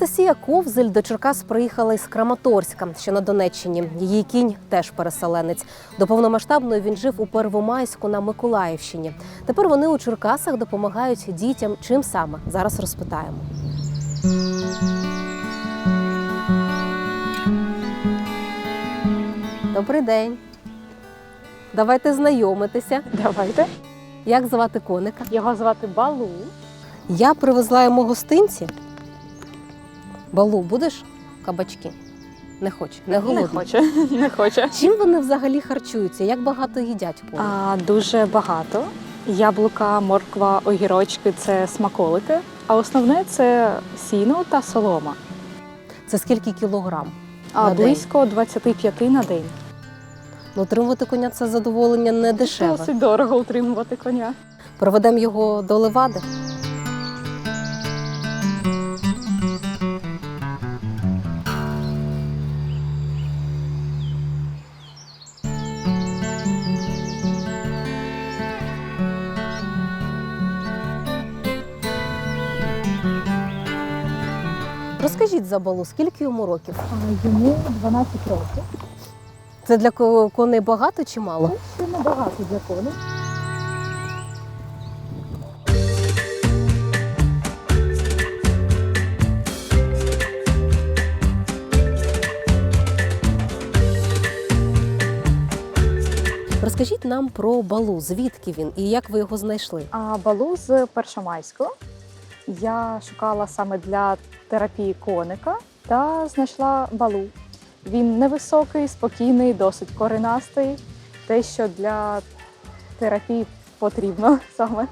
Анастасія Ковзель до Черкас приїхала із Краматорська, що на Донеччині. Її кінь теж переселенець. До повномасштабної він жив у Первомайську на Миколаївщині. Тепер вони у Черкасах допомагають дітям. Чим саме зараз розпитаємо. Добрий день. Давайте знайомитися. Давайте. Як звати коника? Його звати Балу. Я привезла йому гостинці. Балу, будеш кабачки? Не хоче, не голодний. Не хоче. Не хоче. Чим вони взагалі харчуються? Як багато їдять? А, дуже багато. Яблука, морква, огірочки це смаколики. А основне це сіно та солома. Це скільки кілограм? А На день? близько 25 на день. Ну, отримувати коня це задоволення не дешеве. Досить дорого утримувати коня. Проведемо його до левади. Розкажіть за балу, скільки йому років? Йому 12 років. Це для ко- коней багато чи мало? Ще небагато для коней. Розкажіть нам про балу, звідки він і як ви його знайшли? А балу з Першомайського я шукала саме для терапії коника та знайшла балу. Він невисокий, спокійний, досить коренастий. Те, що для терапії потрібно саме.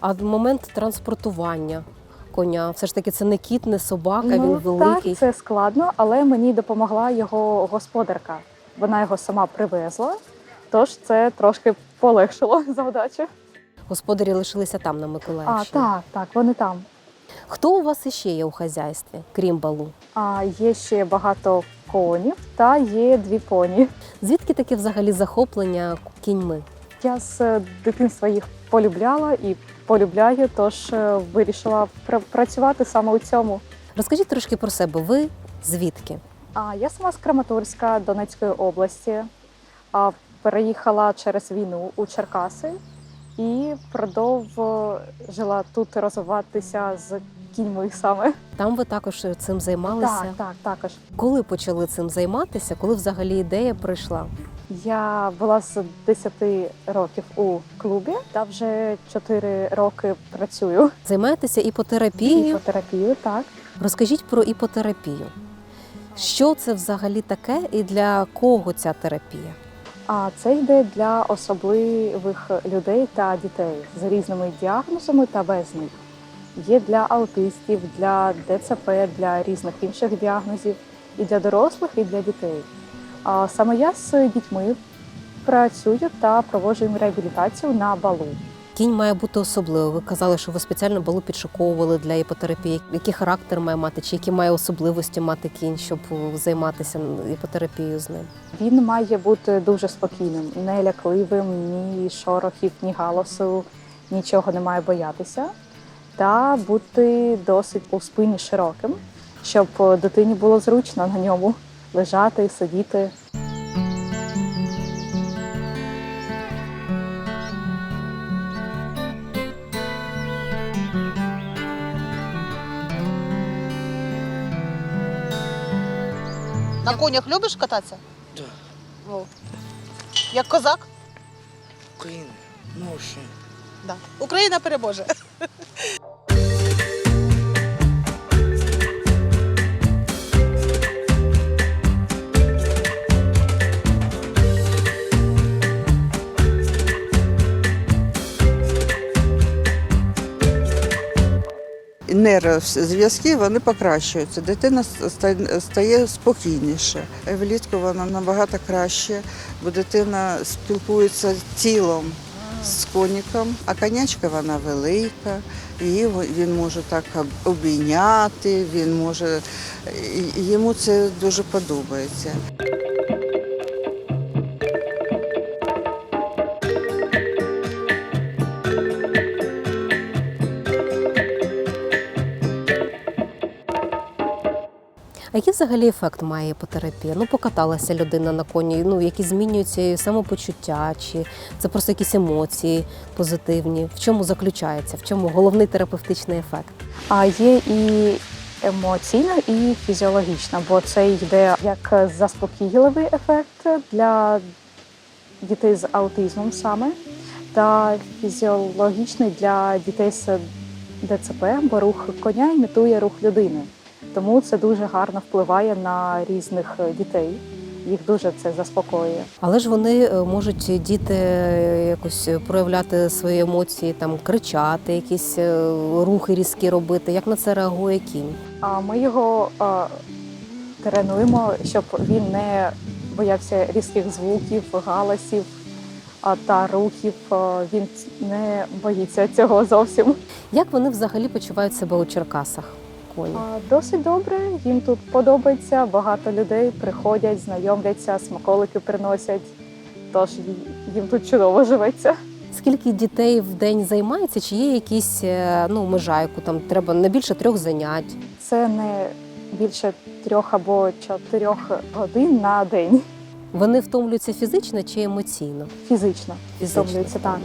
А в момент транспортування коня, все ж таки, це не кіт, не собака, він ну, великий. так, це складно, але мені допомогла його господарка. Вона його сама привезла, тож це трошки полегшило завдачу. Господарі лишилися там на А, так, так, вони там. Хто у вас іще є у хазяйстві, крім балу? А є ще багато конів та є дві поні. Звідки таке взагалі захоплення кіньми? Я з е, дитинства їх полюбляла і полюбляю, тож е, вирішила пр- працювати саме у цьому. Розкажіть трошки про себе. Ви звідки? А я сама з Краматорська Донецької області. А переїхала через війну у Черкаси і продовжила тут розвиватися з кіньми саме. Там ви також цим займалися. Так, так, також. Коли почали цим займатися? Коли взагалі ідея прийшла? Я була з 10 років у клубі та вже 4 роки працюю. Займаєтеся іпотерапією? Іпотерапію, так. Розкажіть про іпотерапію. Що це взагалі таке і для кого ця терапія? А це йде для особливих людей та дітей з різними діагнозами та без них. Є для аутистів, для ДЦП, для різних інших діагнозів, і для дорослих, і для дітей. А саме я з дітьми працюю та проводжу їм реабілітацію на балу. Кінь має бути особливий. Ви казали, що ви спеціально балу підшуковували для іпотерапії. Який характер має мати, чи які має особливості мати кінь, щоб займатися іпотерапією з ним? Він має бути дуже спокійним, не лякливим, ні шорохів, ні галасу, нічого не має боятися, та бути досить у спині широким, щоб дитині було зручно на ньому лежати, сидіти. На конях любиш кататися? Да. О. Як козак? Україна, може. Да. Україна переможе. нейрозв'язки вони покращуються. Дитина стає спокійніше. Влітку вона набагато краще, бо дитина спілкується тілом з коніком, а конячка вона велика, її він може так обійняти, він може йому це дуже подобається. А який взагалі ефект має іпотерапія? Ну, покаталася людина на коні, ну які змінюються її самопочуття, чи це просто якісь емоції позитивні? В чому заключається? В чому головний терапевтичний ефект? А є і емоційно, і фізіологічно, бо це йде як заспокійливий ефект для дітей з аутизмом саме, та фізіологічний для дітей з ДЦП, бо рух коня імітує рух людини. Тому це дуже гарно впливає на різних дітей. Їх дуже це заспокоює. Але ж вони е, можуть діти е, якось проявляти свої емоції, там кричати, якісь е, рухи різкі робити. Як на це реагує кінь? А ми його а, тренуємо, щоб він не боявся різких звуків, галасів а, та рухів. Він не боїться цього зовсім. Як вони взагалі почувають себе у Черкасах? Коні? Досить добре. Їм тут подобається. Багато людей приходять, знайомляться, смаколики приносять. Тож їм тут чудово живеться. Скільки дітей в день займається? Чи є якісь е, ну межа, яку там треба не більше трьох занять? Це не більше трьох або чотирьох годин на день. Вони втомлюються фізично чи емоційно? Фізично Фізично втомлюються так.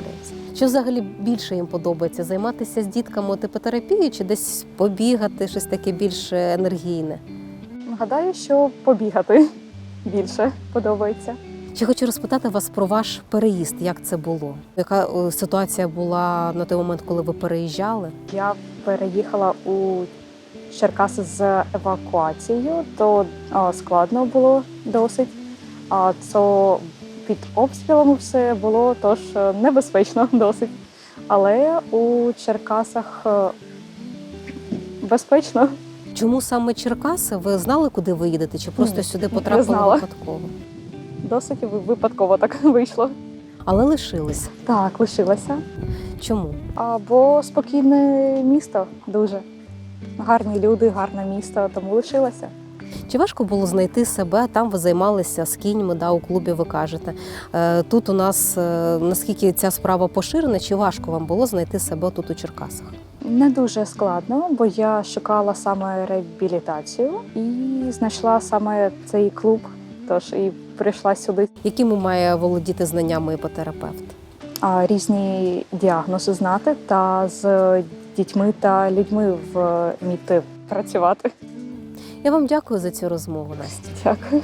Що взагалі більше їм подобається? Займатися з дітками от іпотерапією чи десь побігати, щось таке більш енергійне? Гадаю, що побігати більше подобається. Чи хочу розпитати вас про ваш переїзд? Як це було? Яка е, ситуація була на той момент, коли ви переїжджали? Я переїхала у Черкаси з евакуацією, то складно було досить. А то під обстрілами все було, тож е, небезпечно досить. Але у Черкасах е, безпечно. Чому саме Черкаси? Ви знали, куди ви їдете? Чи просто Ні, сюди потрапили знала. випадково? Досить випадково так вийшло. Але лишилися. Так, лишилася. Чому? Або спокійне місто дуже. Гарні люди, гарне місто, тому лишилася. Чи важко було знайти себе? Там ви займалися з кіньми, да, у клубі ви кажете. Е, Тут у нас е, наскільки ця справа поширена, чи важко вам було знайти себе тут у Черкасах? Не дуже складно, бо я шукала саме реабілітацію і знайшла саме цей клуб. Тож і прийшла сюди. Якими має володіти знаннями іпотерапевт? Різні діагнози знати та з дітьми та людьми вміти працювати. Я вам дякую за цю розмову, Настя. Дякую.